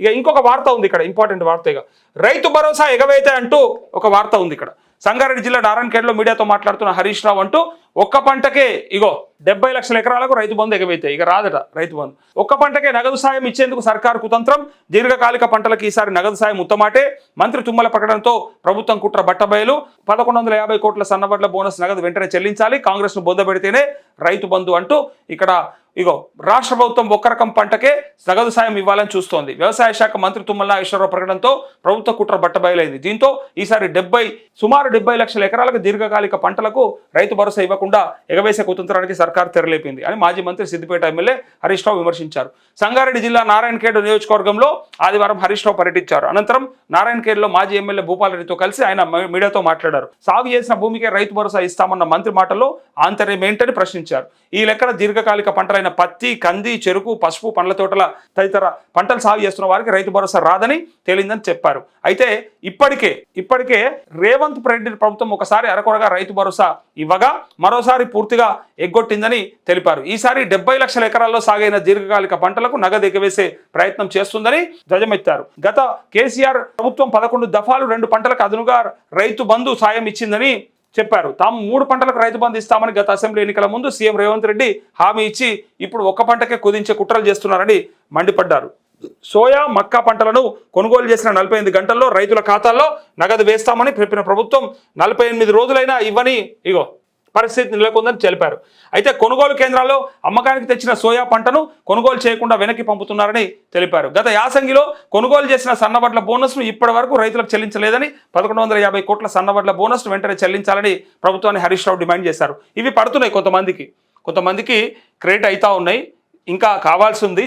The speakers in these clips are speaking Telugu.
ఇక ఇంకొక వార్త ఉంది ఇక్కడ ఇంపార్టెంట్ వార్త ఇక. రైతు భరోసా ఎగవైతే అంటూ ఒక వార్త ఉంది ఇక్కడ. సంగారెడ్డి జిల్లా నారాయణఖేడ్లో మీడియాతో మాట్లాడుతున్న హరీష్ రావు అంటూ ఒక్క పంటకే ఇగో డెబ్బై లక్షల ఎకరాలకు రైతు బంధు ఎగవైతే ఇక రాదట రైతు బంధు. ఒక్క పంటకే నగదు సాయం ఇచ్చేందుకు సర్కార్ కుతంత్రం దీర్ఘకాలిక పంటలకు ఈసారి నగదు సాయం ఉత్తమాటే. మంత్రి తుమ్మల ప్రకటనతో ప్రభుత్వం కుట్ర బట్టబయలు. పదకొండు వందల యాభై కోట్ల సన్నబడ్ల బోనస్ నగదు వెంటనే చెల్లించాలి. కాంగ్రెస్ను బొందబెడితేనే రైతు బంధు అంటూ ఇక్కడ ఇగో రాష్ట్ర ప్రభుత్వం ఒక్క రకం పంటకే నగదు సాయం ఇవ్వాలని చూస్తోంది. వ్యవసాయ శాఖ మంత్రి తుమ్మల నాగేశ్వరరావు ప్రకటనతో ప్రభుత్వ కుట్ర బట్టబయలైంది. దీంతో ఈసారి డెబ్బై సుమారు డెబ్బై లక్షల ఎకరాలకు దీర్ఘకాలిక పంటలకు రైతు భరోసా ఇవ్వకుండా ఎగవేసే కుతంత్రానికి సర్కార్ తెరలేపింది అని మాజీ మంత్రి సిద్దిపేట ఎమ్మెల్యే హరీష్ రావు విమర్శించారు. సంగారెడ్డి జిల్లా నారాయణఖేడ్ నియోజకవర్గంలో ఆదివారం హరీష్ రావు పర్యటించారు. అనంతరం నారాయణఖేడ్లో మాజీ ఎమ్మెల్యే భూపాలరెడ్డితో కలిసి ఆయన మీడియాతో మాట్లాడారు. సాగు చేసిన భూమికే రైతు భరోసా ఇస్తామన్న మంత్రి మాటల్లో ఆంతర్యం ఏంటని ప్రశ్నించారు. ఈ లెక్కన దీర్ఘకాలిక పంటలైన పత్తి కంది చెరుకు పసుపు పండ్ల తోటల తదితర పంటలు సాగు చేస్తున్న వారికి రైతు భరోసా రాదని తేలిందని చెప్పారు. అయితే ఇప్పటికే ఇప్పటికే రేవంత్ రెడ్డి ప్రభుత్వం ఒకసారి అరకొరగా రైతు భరోసా ఇవ్వగా మరోసారి పూర్తిగా ఎగ్గొట్టిందని తెలిపారు. ఈసారి డెబ్బై లక్షల ఎకరాల్లో సాగైన దీర్ఘకాలిక పంటలకు నగదు ఎగవేసే ప్రయత్నం చేస్తుందని ధ్వజమెత్తారు. గత కేసీఆర్ ప్రభుత్వం పదకొండు దఫాలు రెండు పంటలకు అదనుగా రైతు బంధు సాయం ఇచ్చిందని చెప్పారు. తాము మూడు పంటలకు రైతు బంధు ఇస్తామని గత అసెంబ్లీ ఎన్నికల ముందు సీఎం రేవంత్ రెడ్డి హామీ ఇచ్చి ఇప్పుడు ఒక్క పంటకే కుదించే కుట్రలు చేస్తున్నారని మండిపడ్డారు. సోయా మక్కా పంటలను కొనుగోలు చేసిన నలభై ఎనిమిది గంటల్లో రైతుల ఖాతాల్లో నగదు వేస్తామని చెప్పిన ప్రభుత్వం నలభై ఎనిమిది రోజులైనా ఇవ్వని ఇగో పరిస్థితి నెలకొందని తెలిపారు. అయితే కొనుగోలు కేంద్రాల్లో అమ్మకానికి తెచ్చిన సోయా పంటను కొనుగోలు చేయకుండా వెనక్కి పంపుతున్నారని తెలిపారు. గత యాసంగిలో కొనుగోలు చేసిన సన్నబడ్ల బోనస్ను ఇప్పటి వరకు రైతులకు చెల్లించలేదని పదకొండు వందల యాభై కోట్ల సన్నబడ్ల బోనస్ను వెంటనే చెల్లించాలని ప్రభుత్వాన్ని హరీష్ రావు డిమాండ్ చేశారు. ఇవి పడుతున్నాయి కొంతమందికి. కొంతమందికి క్రెడిట్ అవుతా ఉన్నాయి. ఇంకా కావాల్సి ఉంది.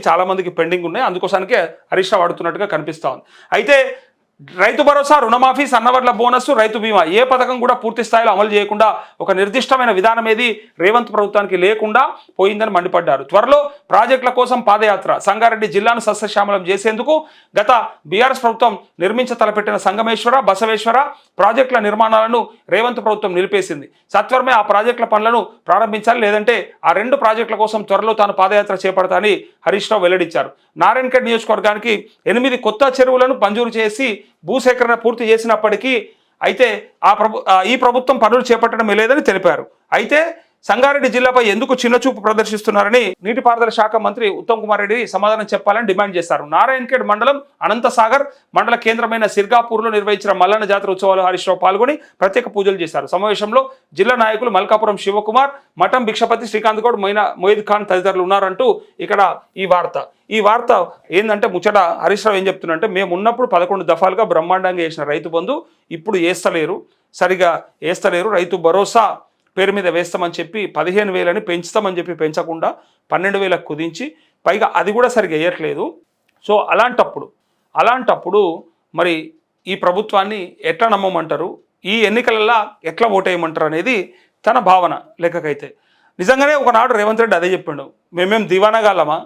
పెండింగ్ ఉన్నాయి. అందుకోసానికే హరీష్ రావు అడుగుతున్నట్టుగా కనిపిస్తూ ఉంది. అయితే రైతు భరోసా రుణమాఫీ సన్నవర్ల బోనస్ రైతు బీమా ఏ పథకం కూడా పూర్తి స్థాయిలో అమలు చేయకుండా ఒక నిర్దిష్టమైన విధానం ఏది రేవంత్ ప్రభుత్వానికి లేకుండా పోయిందని మండిపడ్డారు. త్వరలో ప్రాజెక్టుల కోసం పాదయాత్ర సంగారెడ్డి జిల్లాను సస్యశ్యామలం చేసేందుకు గత బీఆర్ఎస్ ప్రభుత్వం నిర్మించ తలపెట్టిన సంగమేశ్వర బసవేశ్వర ప్రాజెక్టుల నిర్మాణాలను రేవంత్ ప్రభుత్వం నిలిపేసింది. సత్వరమే ఆ ప్రాజెక్టుల పనులను ప్రారంభించాలి లేదంటే ఆ రెండు ప్రాజెక్టుల కోసం త్వరలో తాను పాదయాత్ర చేపడతానని హరీష్ రావు వెల్లడించారు. నారాయణఖేడ్ నియోజకవర్గానికి ఎనిమిది కొత్త చెరువులను మంజూరు చేసి భూసేకరణ పూర్తి చేసినప్పటికీ అయితే ఆ ప్రభు ఈ ప్రభుత్వం పనులు చేపట్టడం లేదని తెలిపారు. అయితే సంగారెడ్డి జిల్లాపై ఎందుకు చిన్నచూపు ప్రదర్శిస్తున్నారని నీటిపారుదల శాఖ మంత్రి ఉత్తమ్ కుమార్ రెడ్డి సమాధానం చెప్పాలని డిమాండ్ చేశారు. నారాయణఖేడ్ మండలం అనంతసాగర్ మండల కేంద్రమైన సిర్గాపూర్లో నిర్వహించిన మల్లన్న జాతర ఉత్సవాలు హరీష్ రావు పాల్గొని ప్రత్యేక పూజలు చేశారు. సమావేశంలో జిల్లా నాయకులు మల్కాపురం శివకుమార్ మఠం భిక్షపతి శ్రీకాంత్ గౌడ్ మొయినా మొయిద్ ఖాన్ తదితరులు ఉన్నారంటూ ఇక్కడ ఈ వార్త. ఈ వార్త ఏంటంటే ముచ్చట హరీష్ రావు ఏం చెప్తున్నంటే మేము ఉన్నప్పుడు పదకొండు దఫాలుగా బ్రహ్మాండంగా వేసిన రైతు బంధు ఇప్పుడు వేస్తలేరు సరిగా వేస్తలేరు రైతు భరోసా పేరు మీద వేస్తామని చెప్పి పదిహేను వేలని పెంచుతామని చెప్పి పెంచకుండా పన్నెండు వేలకు కుదించి పైగా అది కూడా సరిగ్గా వేయట్లేదు. సో అలాంటప్పుడు అలాంటప్పుడు మరి ఈ ప్రభుత్వాన్ని ఎట్లా నమ్మమంటారు? ఈ ఎన్నికలలో ఎట్లా ఓటేయమంటారు అనేది తన భావన లెక్కకైతే. నిజంగానే ఒకనాడు రేవంత్ రెడ్డి అదే చెప్పిండు. మేమేం దివానాగాలమా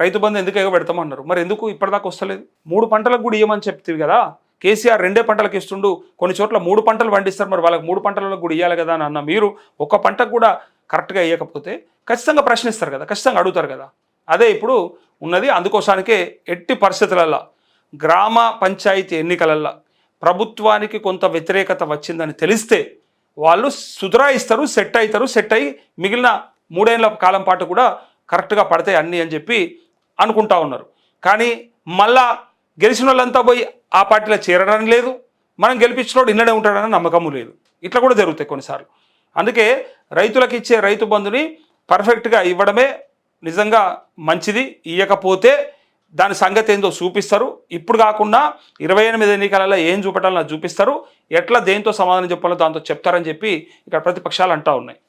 రైతు బంధు ఎందుకు ఎగబెడతామన్నారు. మరి ఎందుకు ఇప్పటిదాకా వస్తలేదు? మూడు పంటలకు కూడా ఇవ్వమని చెప్తుంది కదా? కేసీఆర్ రెండే పంటలకు ఇస్తుండు. కొన్ని చోట్ల మూడు పంటలు పండిస్తారు. మరి వాళ్ళకి మూడు పంటలలో కూడా ఇవ్వాలి కదా అని అన్న మీరు ఒక పంటకు కూడా కరెక్ట్గా ఇవ్వకపోతే ఖచ్చితంగా ప్రశ్నిస్తారు కదా. ఖచ్చితంగా అడుగుతారు కదా. అదే ఇప్పుడు ఉన్నది అందుకోసానికే ఎట్టి పరిస్థితులల్లో గ్రామ పంచాయతీ ఎన్నికలల్లో ప్రభుత్వానికి కొంత వ్యతిరేకత వచ్చిందని తెలిస్తే వాళ్ళు సుధరాయిస్తారు సెట్ అవుతారు. సెట్ అయ్యి మిగిలిన మూడేళ్ళ కాలం పాటు కూడా కరెక్ట్గా పడతాయి అన్నీ అని చెప్పి అనుకుంటా ఉన్నారు. కానీ మళ్ళా గెలిచిన వాళ్ళంతా పోయి ఆ పార్టీలో చేరడం లేదు. మనం గెలిపించినోడు ఇన్నడే ఉంటాడని నమ్మకము లేదు. ఇట్లా కూడా జరుగుతాయి కొన్నిసార్లు. అందుకే రైతులకు ఇచ్చే రైతు బంధుని పర్ఫెక్ట్గా ఇవ్వడమే నిజంగా మంచిది. ఇవ్వకపోతే దాని సంగతి ఏందో చూపిస్తారు. ఇప్పుడు కాకుండా ఇరవై ఎనిమిది ఎన్నికలలో ఏం చూపటాలో చూపిస్తారు. ఎట్లా దేంతో సమాధానం చెప్పాలో దాంతో చెప్తారని చెప్పి ఇక్కడ ప్రతిపక్షాలు అంటూ ఉన్నాయి.